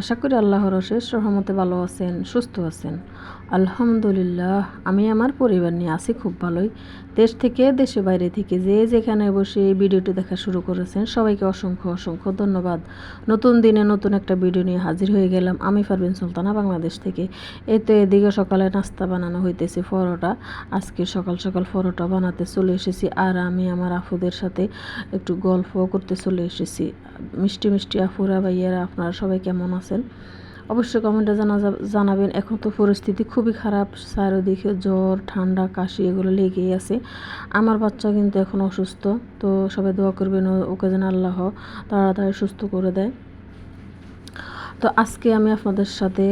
আশা করি আল্লাহর অশেষ রহমতে ভালো আছেন, সুস্থ আছেন। আলহামদুলিল্লাহ, আমি আমার পরিবার নিয়ে আছি খুব ভালোই। দেশ থেকে দেশে বাইরে থেকে যে যেখানে বসে এই ভিডিওটি দেখা শুরু করেছেন, সবাইকে অসংখ্য অসংখ্য ধন্যবাদ। নতুন দিনে নতুন একটা ভিডিও নিয়ে হাজির হয়ে গেলাম আমি পারভিন সুলতানা, বাংলাদেশ থেকে। এই তো এদিকে সকালে নাস্তা বানানো হইতেছে পরোটা। আজকে সকাল সকাল পরোটা বানাতে চলে এসেছি আর আমি আমার আফুদের সাথে একটু গল্প করতে চলে এসেছি। মিষ্টি মিষ্টি আফুরা ভাইয়ারা, আপনারা সবাই কেমন আছেন? অবশ্যই কমেন্টে জানা জানাবেন, এখন তো পরিস্থিতি খুবই খারাপ, চারিদিকে জ্বর, ঠান্ডা, কাশি, এগুলো লেগেই আছে। আমার বাচ্চা কিন্তু এখন অসুস্থ, তো সবাই দোয়া করবেন ওকে যেন আল্লাহ তাড়াতাড়ি সুস্থ করে দেয়। তো আজকে আমি আপনাদের সাথে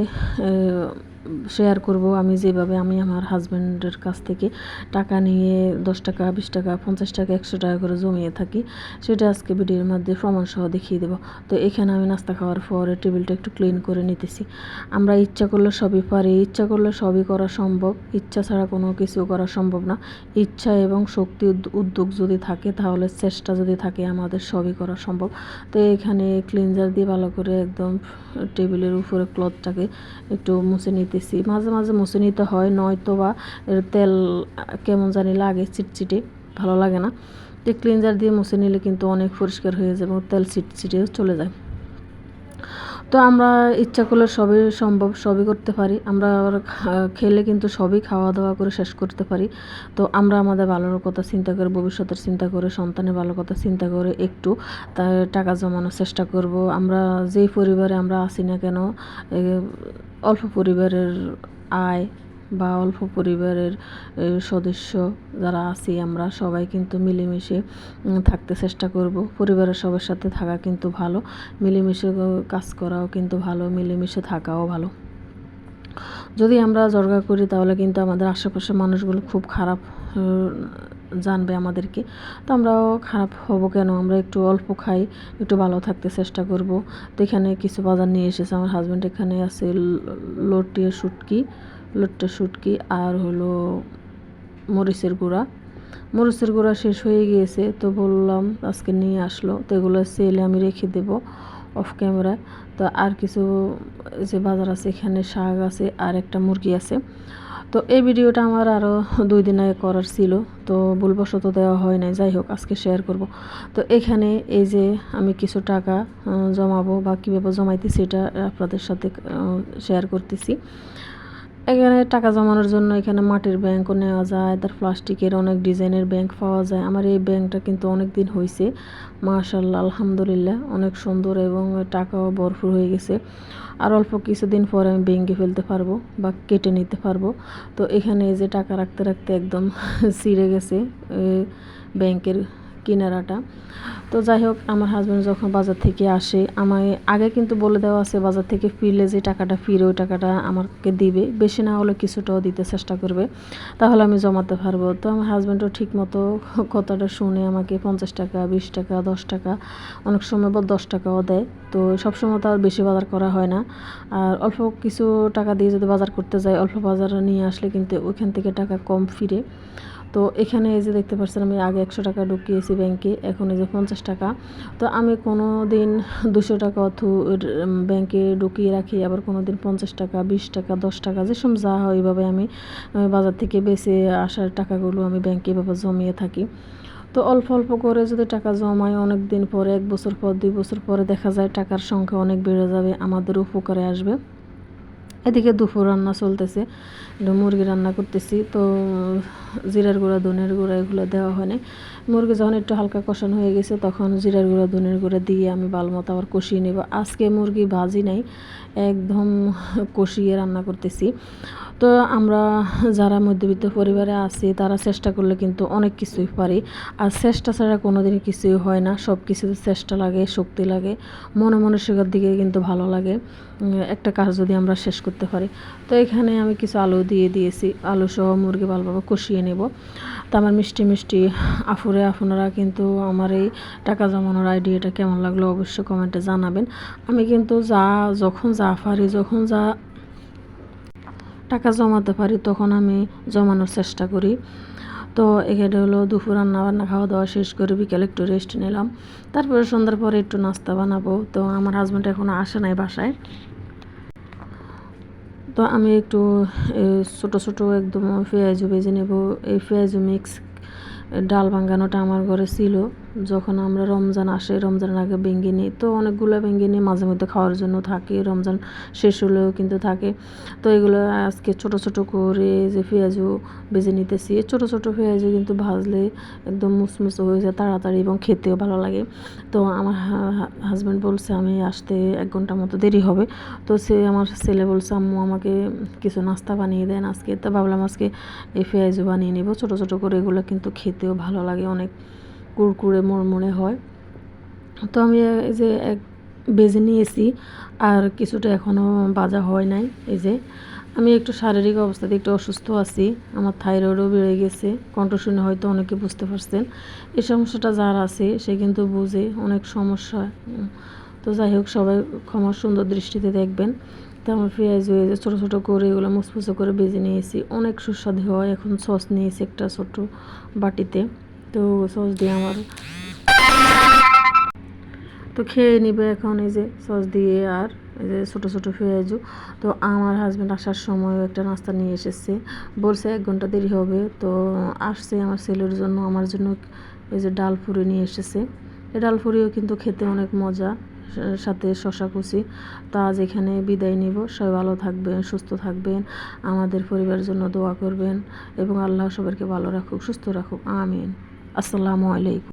শেয়ার করব। আমি যেভাবে আমি আমার হাজব্যান্ডের কাছ থেকে টাকা নিয়ে দশ টাকা, বিশ টাকা, পঞ্চাশ টাকা, একশো টাকা করে জমিয়ে থাকি, সেটা আজকে ভিডিওর মধ্যে প্রমাণ সহ দেখিয়ে দেবো। তো এখানে আমি নাস্তা খাওয়ার পরে টেবিলটা একটু ক্লিন করে নিতেছি। আমরা ইচ্ছা করলে সবই পারি, ইচ্ছা করলে সবই করা সম্ভব, ইচ্ছা ছাড়া কোনো কিছু করা সম্ভব না। ইচ্ছা এবং শক্তি উদ্যোগ যদি থাকে, তাহলে চেষ্টা যদি থাকে, আমাদের সবই করা সম্ভব। তো এখানে ক্লিনজার দিয়ে ভালো করে একদম টেবিলের উপরে ক্লথটাকে একটু মুছে নিতেছি মাঝে মাঝে মুছে নিতে হয়, নয়তো বা তেল কেমন জানি লাগে, চিটচিটে, ভালো লাগে না। তো ক্লিনজার দিয়ে মুছে নিলে কিন্তু অনেক পরিষ্কার হয়ে যায় এবং তেল চিটচিটে চলে যায়। তো আমরা ইচ্ছা করলে সবই সম্ভব, সবই করতে পারি। আমরা খেলে কিন্তু সবই খাওয়া দাওয়া করে শেষ করতে পারি। তো আমরা আমাদের ভালোর কথা চিন্তা করে, ভবিষ্যতের চিন্তা করে, সন্তানের ভালো কথা চিন্তা করে একটু তার টাকা জমানোর চেষ্টা করব। আমরা যেই পরিবারে আমরা আছি না কেন অল্প পরিবারের আয় বা অল্প পরিবারের সদস্য যারা আছি আমরা, সবাই কিন্তু মিলেমিশে থাকতে চেষ্টা করব। পরিবারের সবার সাথে থাকা কিন্তু ভালো। মিলেমিশে কাজ করাও কিন্তু ভালো। মিলেমিশে থাকাও ভালো। যদি আমরা জর্গা করি, তাহলে কিন্তু আমাদের আশেপাশের মানুষগুলো খুব খারাপ জানবে আমাদেরকে। তো আমরাও খারাপ হব কেন? আমরা একটু অল্প খাই, একটু ভালো থাকতে চেষ্টা করব। তো এখানে কিছু বাজার নিয়ে এসেছে। আমার হাজব্যান্ড এখানে আছে লটিয়া শুটকি লট্টা শুটকি আর হলো মরিচের গুঁড়া। মরিচের গুঁড়া শেষ হয়ে গিয়েছে, তো বললাম আজকে নিয়ে আসলো, তো এগুলো সেলে আমি রেখে দেব অফ ক্যামেরা তো আর কিছু যে বাজার আছে, এখানে শাক আছে আর একটা মুরগি আছে। তো এই ভিডিওটা আমার আরও দুই দিন আগে করার ছিল, তো ভুলবশত দেওয়া হয় নাই, যাই হোক আজকে শেয়ার করব। তো এখানে এই যে আমি কিছু টাকা জমাবো বা কীভাবে জমাইতেছি এটা আপনাদের সাথে শেয়ার করতেছি। এখানে টাকা জমানোর জন্য এখানে মাটির ব্যাংকও নেওয়া যায়, তার প্লাস্টিকের অনেক ডিজাইনের ব্যাংক পাওয়া যায়। আমার এই ব্যাংকটা কিন্তু অনেক দিন হয়েছে মাশাল্লাহ আলহামদুলিল্লাহ, অনেক সুন্দর এবং টাকাও ভরপুর হয়ে গেছে। আর অল্প কিছুদিন পরে আমি ব্যাংকে ফেলতে পারব বা কেটে নিতে পারব। তো এখানে এই যে টাকা রাখতে রাখতে একদম ছিঁড়ে গেছে ব্যাংকের কিনারাটা। তো যাই হোক আমার হাজব্যান্ড যখন বাজার থেকে আসে, আমায় আগে কিন্তু বলে দেওয়া আছে, বাজার থেকে ফিরলে যে টাকাটা ফিরে, ওই টাকাটা আমাকে দিবে। বেশি না হলে কিছুটাও দিতে চেষ্টা করবে, তাহলে আমি জমাতে পারব। তো আমার হাজব্যান্ডও ঠিক মতো কথাটা শুনে আমাকে পঞ্চাশ টাকা, বিশ টাকা, দশ টাকা, অনেক সময় বা দশ টাকাও দেয়। তো সবসময় তো আর বেশি বাজার করা হয় না। আর অল্প কিছু টাকা দিয়ে যদি বাজার করতে যাই, অল্প বাজার নিয়ে আসলে কিন্তু ওইখান থেকে টাকা কম ফিরে। তো এখানে এই যে দেখতে পাচ্ছেন, আমি আগে একশো টাকা ঢুকিয়েছি ব্যাংকে, এখন এই যে পঞ্চাশ টাকা। তো আমি কোনো দিন দুশো টাকা অথু ব্যাংকে ঢুকিয়ে রাখি, আবার কোনো দিন পঞ্চাশ টাকা, বিশ টাকা, দশ টাকা, যেসব যা হয় এইভাবে আমি বাজার থেকে বেছে আসার টাকাগুলো আমি ব্যাংকে এভাবে জমিয়ে থাকি। তো অল্প অল্প করে যদি টাকা জমায় অনেক দিন পরে, এক বছর পর, দুই বছর পরে দেখা যায় টাকার সংখ্যা অনেক বেড়ে যাবে, আমাদের উপকারে আসবে। এদিকে দুপুর রান্না চলতেছে মুরগি রান্না করতেছি, তো জিরার গুঁড়া, ধনের গুঁড়া এগুলো দেওয়া হয়নি মুরগি যখন একটু হালকা কষানো হয়ে গেছে, তখন জিরার গুঁড়া, ধনের গুঁড়া দিয়ে আমি ভালো মতো আবার কষিয়ে নেব। আজকে মুরগি ভাজি নাই, একদম কষিয়ে রান্না করতেছি। তো আমরা যারা মধ্যবিত্ত পরিবারে আছি, তারা চেষ্টা করলে কিন্তু অনেক কিছুই পারি। আর চেষ্টা ছাড়া কোনো দিনই কিছুই হয় না সব কিছুতে চেষ্টা লাগে, শক্তি লাগে মনে মানসিকার দিকে কিন্তু ভালো লাগে। একটা কাজ যদি আমরা শেষ করতে পারি। তো এখানে আমি কিছু আলু দিয়ে দিয়েছি। আলু সহ মুরগি ভালোভাবে কষিয়ে নেব। তো আমার মিষ্টি মিষ্টি আফুরে আপনারা কিন্তু আমার এই টাকা জমানোর আইডিয়াটা কেমন লাগল অবশ্যই কমেন্টে জানাবেন। আমি কিন্তু যা, যখন যা পারি, যখন যা টাকা জমাতে পারি, তখন আমি জমানোর চেষ্টা করি। তো এখানে হলো দুপুর রান্না বান্না খাওয়া দাওয়া শেষ করে বিকেলে একটু রেস্ট নিলাম। তারপরে সন্ধ্যার পরে একটু নাস্তা বানাবো। তো আমার হাজব্যান্ড এখনও আসে নাই বাসায়। তো আমি একটু ছোট ছোটো একদম পেঁয়াজু ভেজে নেব। এই পেঁয়াজু মিক্স ডাল ভাঙ্গানোটা আমার ঘরে ছিল। যখন আমরা রমজান আসে, রমজানের আগে ভেঙে নিই, তো অনেকগুলো ভেঙে নিই মাঝে মধ্যে খাওয়ার জন্য থাকে, রমজান শেষ হলেও কিন্তু থাকে। তো এগুলো আজকে ছোট ছোট করে যে পেঁয়াজু ভেজে নিতেছি ছোট ছোট পেঁয়াজু কিন্তু ভাজলে একদম মুসমুসে হয়ে যায় তাড়াতাড়ি এবং খেতেও ভালো লাগে। তো আমার হাজব্যান্ড বলছে, আমি আসতে এক ঘণ্টা মতো দেরি হবে। তো সে আমার ছেলে বলছে, আম্মু আমাকে কিছু নাস্তা বানিয়ে দেন আজকে। তো ভাবলাম আজকে এই পেঁয়াজু বানিয়ে নেব। ছোট ছোট করে এগুলো কিন্তু খেতেও ভালো লাগে অনেক। কুড়কুড়ে মরমরে হয়। তো আমি এই যে এক বেজে নিয়েছি আর কিছুটা এখনও বাজা হয় নাই। এই যে আমি একটু শারীরিক অবস্থাতে একটু অসুস্থ আছি, আমার থাইরয়েডও বেড়ে গেছে। কণ্ঠ শুনে হয়তো অনেকে বুঝতে পারছেন। এই সমস্যাটা যার আছে, সে কিন্তু বুঝে, অনেক সমস্যা। তো যাই হোক, সবাই ক্ষমার সুন্দর দৃষ্টিতে দেখবেন। তো আমার পেঁয়াজ হয়ে যে ছোটো ছোটো করে এগুলো মুসমুসে করে বেজে নিয়েছি। অনেক সুস্বাদু হয়। এখন সস নিয়েছি একটা ছোটো বাটিতে। তো সস দিয়ে আমার। তো খেয়ে নিবে এখন এই যে সস দিয়ে আর এই যে ছোটো ছোটো পেঁয়াজু। তো আমার হাজব্যান্ড আসার সময় একটা নাস্তা নিয়ে এসেছে। বলছে এক ঘণ্টা দেরি হবে। তো আসছে আমার ছেলের জন্য, আমার জন্য এই যে ডাল ফুরি নিয়ে এসেছে। এই ডাল ফুরিও কিন্তু খেতে অনেক মজা। সাথে শশা কুচি। তো আজ এখানে বিদায় নিব। সবাই ভালো থাকবেন, সুস্থ থাকবেন। আমাদের পরিবারের জন্য দোয়া করবেন এবং আল্লাহ সবাইকে ভালো রাখুক, সুস্থ রাখুক। আমিন। আসসালামু আলাইকুম।